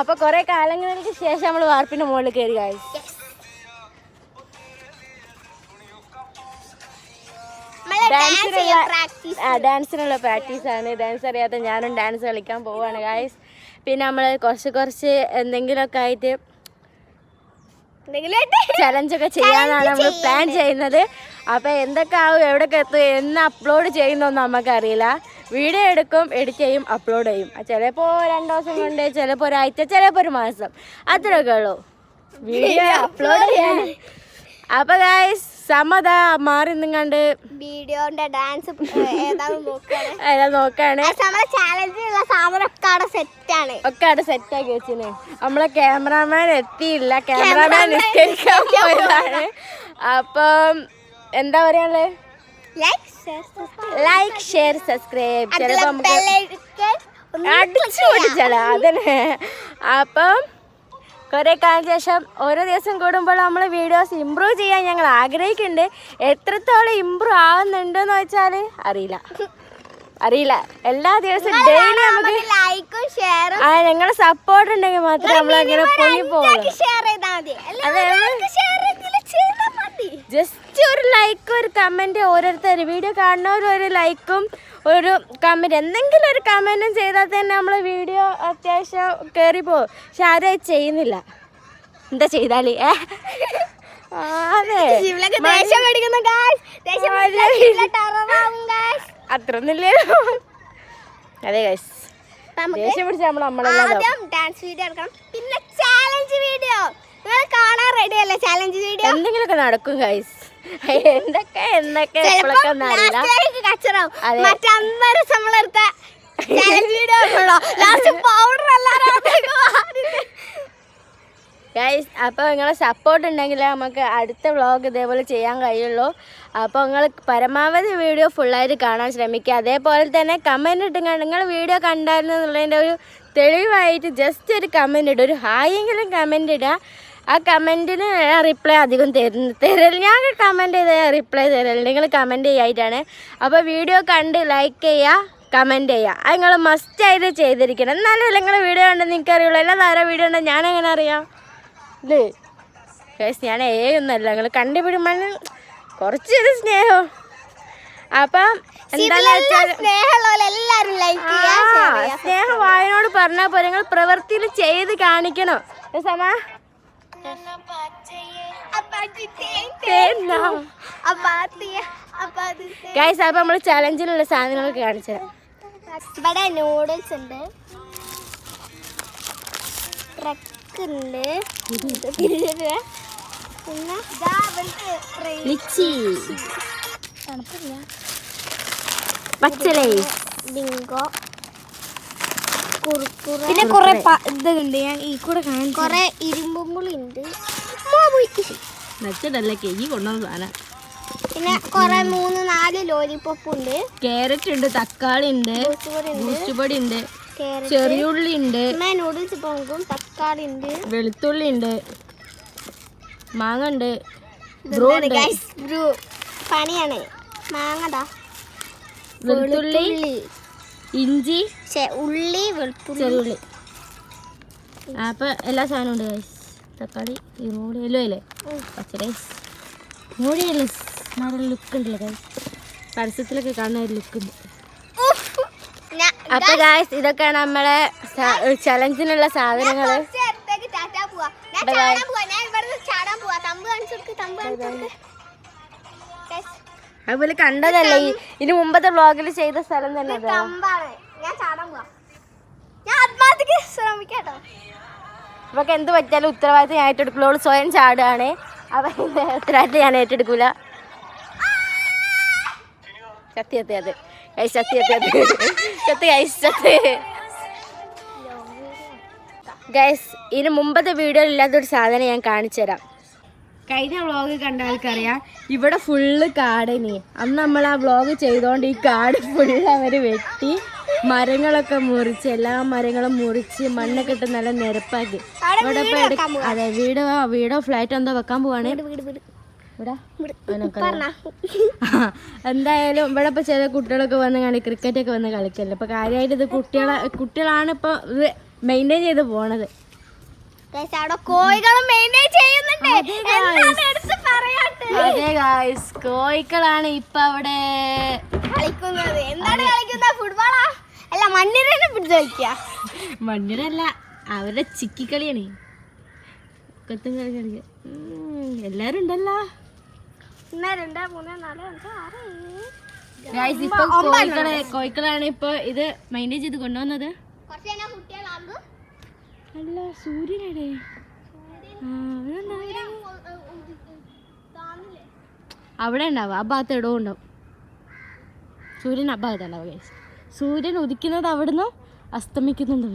അപ്പൊ കുറെ കാലങ്ങൾക്ക് ശേഷം നമ്മൾ വാർപ്പിന്റെ മുകളിൽ കയറി ഗൈസ് ഡാൻസിനുള്ള പ്രാക്ടീസ് ആണ്. ഡാൻസ് അറിയാത്ത ഞാനും ഡാൻസ് കളിക്കാൻ പോവാണ് ഗായ്സ് പിന്നെ നമ്മൾ കുറച്ച് കുറച്ച് എന്തെങ്കിലുമൊക്കെ ആയിട്ട് ചലഞ്ചൊക്കെ ചെയ്യാനാണ് നമ്മൾ പ്ലാൻ ചെയ്യുന്നത്. അപ്പോൾ എന്തൊക്കെ ആവും എവിടെയൊക്കെ എത്തും എന്ന് അപ്ലോഡ് ചെയ്യുന്നൊന്നും നമുക്കറിയില്ല വീഡിയോ എടുക്കും എഡിറ്റ് ചെയ്യും അപ്ലോഡ് ചെയ്യും. ചിലപ്പോൾ രണ്ട് ദിവസം കൊണ്ട് ചിലപ്പോൾ ഒരാഴ്ച ചിലപ്പോൾ ഒരു മാസം. അത്രയൊക്കെ ഉള്ളൂ. വീഡിയോ അപ്ലോഡ് ചെയ്യാൻ. അപ്പൊ ഗായ്സ് സമത മാറി നിങ്ങണ്ട് വീഡിയോന്റെ ഡാൻസ് നോക്കാണ്. സെറ്റാണ് ഒക്കെ അവിടെ സെറ്റ് ആക്കി വെച്ചിന്. നമ്മളെ ക്യാമറാമാൻ എത്തിയില്ല. ക്യാമറാമാൻ നിസ്കരിക്കാൻ പോയതാണ്. അപ്പം എന്താ പറയാനുള്ളത് ലൈക്ക് ഷെയർ സബ്സ്ക്രൈബ് ചിലപ്പോൾ നമുക്ക് അടിച്ചു അതന്നെ. അപ്പം കുറേ കാലം ശേഷം ഓരോ ദിവസം കൂടുമ്പോൾ നമ്മൾ വീഡിയോസ് ഇമ്പ്രൂവ് ചെയ്യാൻ ഞങ്ങൾ ആഗ്രഹിക്കുന്നുണ്ട്. എത്രത്തോളം ഇമ്പ്രൂവ് ആവുന്നുണ്ടെന്ന് വെച്ചാൽ അറിയില്ല. അറിയില്ല. എല്ലാ ദിവസവും ഡെയിലി നമുക്ക് ലൈക്കും ഷെയറും ആ ഞങ്ങളെ സപ്പോർട്ട് ഉണ്ടെങ്കിൽ മാത്രമേ നമ്മൾ അങ്ങനെ പൊങ്ങി പോകുള്ളൂ അതെ ജസ്റ്റ് ഒരു ലൈക്ക് ഒരു കമന്റ് ഓരോരുത്തർ വീഡിയോ കാണുന്നവർ ഒരു ലൈക്കും ഒരു കമന്റ് എന്തെങ്കിലും ഒരു കമന്റും ചെയ്താൽ തന്നെ നമ്മൾ വീഡിയോ അത്യാവശ്യം കയറി പോകും. പക്ഷെ ആരും ചെയ്യുന്നില്ല. എന്താ ചെയ്താൽ ഏ? അതെ. അത്രയൊന്നുമില്ലല്ലോ. അതെ ഗൈസ് ദേഷ്യം പിടിച്ച നമ്മൾ നമ്മളെല്ലാം ആദ്യം ഡാൻസ് വീഡിയോ എടുക്കണം. പിന്നെ ചാലഞ്ച് വീഡിയോ നിങ്ങൾ കാണാൻ റെഡി അല്ലേ? ചാലഞ്ച് വീഡിയോ എന്തെങ്കിലുമൊക്കെ നടക്കും ഗൈസ് എന്തൊക്കെ എന്തൊക്കെ എപ്പോഴൊക്കെ ഒന്നും അറിയില്ല. കച്ചറാവും. അതെ. മറ്റമ്പത് നമ്മളെടുത്ത challenge video last powder guys അപ്പോൾ നിങ്ങളെ സപ്പോർട്ട് ഉണ്ടെങ്കിൽ നമുക്ക് അടുത്ത വ്ളോഗ് ഇതേപോലെ ചെയ്യാൻ കഴിയുള്ളൂ. അപ്പോൾ നിങ്ങൾ പരമാവധി വീഡിയോ ഫുള്ളായിട്ട് കാണാൻ ശ്രമിക്കുക. അതേപോലെ തന്നെ കമന്റ് ഇട്ടുക നിങ്ങൾ വീഡിയോ കണ്ടായിരുന്നു എന്നുള്ളതിന്റെ ഒരു തെളിവായിട്ട് ജസ്റ്റ് ഒരു കമന്റ് ഇടുക ഒരു ഹായെങ്കിലും കമന്റ് ഇടുക. ആ കമന്റിന് റിപ്ലൈ അധികം തരുന്ന തരൽ ഞാൻ കമന്റ് ചെയ്ത റിപ്ലൈ തരൽ നിങ്ങൾ കമന്റ് ചെയ്യായിട്ടാണ്. അപ്പോൾ വീഡിയോ കണ്ട് ലൈക്ക് ചെയ്യുക കമന്റ് ചെയ്യുക അത് നിങ്ങൾ മസ്റ്റായിട്ട് ചെയ്തിരിക്കണം. എന്നാലും നിങ്ങൾ വീഡിയോ ഉണ്ടെന്ന് നിങ്ങൾക്ക് അറിയുള്ളൂ എല്ലാ താരം വീഡിയോ ഉണ്ടോ ഞാൻ എങ്ങനെ അറിയാം? അല്ലേ ഗൈസ് ഞാൻ ഏ ഒന്നല്ല നിങ്ങൾ കണ്ടുപിടുമ്പോൾ കുറച്ചൊരു സ്നേഹം. അപ്പം സ്നേഹം വായനോട് പറഞ്ഞാൽ പോലെ നിങ്ങൾ പ്രവൃത്തിയിൽ ചെയ്ത് കാണിക്കണം. സമ ഗൈസ് അപ്പൊ നമ്മൾ ചലഞ്ചിലുള്ള സാധനങ്ങളൊക്കെ കാണിച്ചു തരാം. ഇവിടെ നൂഡിൽസ് ഉണ്ട്. ട്രക്ക് ഉണ്ട്. പിന്നെ ബിങ്കോ. പിന്നെ കുറെ ഇതുണ്ട്. ഞാൻ ഈ കൂടെ കാണാൻ കുറെ ഇരുമ്പുമ്പുളി ഉണ്ട്. നച്ചതല്ല കെജി കൊണ്ടുവന്ന സാധനം. പിന്നെ കുറെ മൂന്ന് നാല് ലോലിപോപ്പ് ഉണ്ട്. ക്യാരറ്റ് ഉണ്ട് തക്കാളി ഉണ്ട് കുറച്ചുകൂടി ഉണ്ട്. ചെറിയ ഉള്ളി ചെറിയുള്ളി ഉണ്ട് നൂഡിൽസ് പോകും തക്കാളി ഉണ്ട്. വെളുത്തുള്ളി ഉണ്ട്. മാങ്ങ ഉണ്ട്. Bru guys Bru. പണിയാണ്. മാങ്ങടാ വെളുത്തുള്ളി. ഇഞ്ചി ഉള്ളി വെളുത്തുള്ളി. ചെറിയുള്ളി അപ്പൊ എല്ലാ സാധനവും ഉണ്ട് ഗൈസ് തക്കാളി ഈറോടി എല്ലോ അല്ലേ? പച്ചരി മൂടിയല്ലേ നല്ല ലുക്ക് ഉണ്ടല്ലോ ഗൈസ് പരസ്യത്തിലൊക്കെ കാണുന്ന ഒരു ലുക്ക് ഉണ്ട്. അപ്പൊ ഗൈസ് ഇതൊക്കെയാണ് നമ്മളെ ചലഞ്ചിനുള്ള സാധനങ്ങൾ ചാടാൻ പോവാ. തമ്പ് കാണിച്ച് കൊടുക്ക്, തമ്പ് കാണിച്ച് കൊടുക്ക്. അതുപോലെ കണ്ടതല്ലേ ഇതിനു ഇനി മുമ്പത്തെ വ്ളോഗിൽ ചെയ്ത സ്ഥലം തന്നെ ഇവക്ക് എന്ത് പറ്റിയാലും ഉത്തരവാദിത്തം ഞാൻ ഏറ്റെടുക്കുള്ളൂ. അവൾ സ്വയം ചാടുകയാണ്. അപ്പൊ ഉത്തരവാദിത്തം ഞാൻ ഏറ്റെടുക്കൂല. സത്യ സത്യ അത്. കൈസ് സത്യ സത്യ അത്. സത്യ കൈസ് സത്യ. ഗൈസ് ഇതിന് മുമ്പത്തെ വീഡിയോ ഇല്ലാത്തൊരു സാധനം ഞാൻ കാണിച്ചു തരാം കഴിഞ്ഞ വ്ലോഗ് കണ്ട ആൾക്കറിയാം ഇവിടെ ഫുള്ള് കാടനി അന്ന് നമ്മൾ ആ വ്ലോഗ് ചെയ്തോണ്ട് ഈ കാട് ഫുള്ള് അവർ വെട്ടി മരങ്ങളൊക്കെ മുറിച്ച് എല്ലാ മരങ്ങളും മുറിച്ച് മണ്ണൊക്കെ ഇട്ട് നല്ല നിരപ്പാക്കി. ഇവിടെ അതെ വീട് വീടോ ഫ്ലാറ്റോ എന്തോ വെക്കാൻ പോവാണ്. എന്തായാലും ഇവിടെ ഇപ്പൊ ചില കുട്ടികളൊക്കെ വന്ന് കളി ക്രിക്കറ്റ് ഒക്കെ വന്ന് കളിക്കല്ലോ? അപ്പൊ കാര്യമായിട്ട് ഇത് കുട്ടികളെ കുട്ടികളാണ് ഇപ്പൊ ഇത് മെയിന്റെയിൻ ചെയ്ത് പോണത്. അവിടെ കോഴികൾ മെയിന്റെയിൻ ചെയ്യുന്നുണ്ട്. അതെ, guys. എന്താണ് എടുത്ത് പറയാട്ട് അതെ ഗായ്സ് കോഴിക്കളാണ് ഇപ്പൊ അവിടെ. കളിക്കുന്നത്. എന്താണ് കളിക്കുന്നത്? ഫുട്ബോളാ അല്ല മണ്ണിരനെ പിടിച്ച് കളിക്കുക മണ്ണിലല്ല അവരുടെ ചിക്കിക്കളിയാണ് കൊത്തും കളി കളിക്ക. എല്ലാരും ഉണ്ടല്ലോ. ഒന്ന് രണ്ട് മൂന്ന് നാല് അഞ്ച് ആറ് ഏഴ് ഗായ്സ് ഇപ്പൊ കോഴിക്കളാണ് ഇപ്പൊ ഇത് മൈന്റേജ് ചെയ്ത് കൊണ്ടുവന്നത്. അല്ല സൂര്യനടെ അവിടെ ഉണ്ടാവും ആ ഭാഗത്ത് ഇടവും ഉണ്ടാവും. സൂര്യൻ ആ ഭാഗത്ത് ഉണ്ടാവും സൂര്യൻ ഉദിക്കുന്നത് അവിടുന്ന് അസ്തമിക്കുന്നുണ്ട്